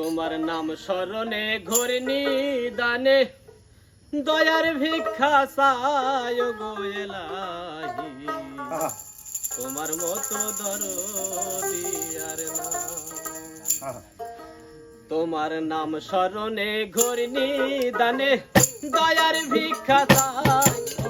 তোমার নাম স্মরণে ঘোর নিদানে দয়ার ভিক্ষা সায় তোমার মতো দরদি আর তোমার নাম স্মরণে ঘোর নিদানে দয়ার ভিক্ষা সায়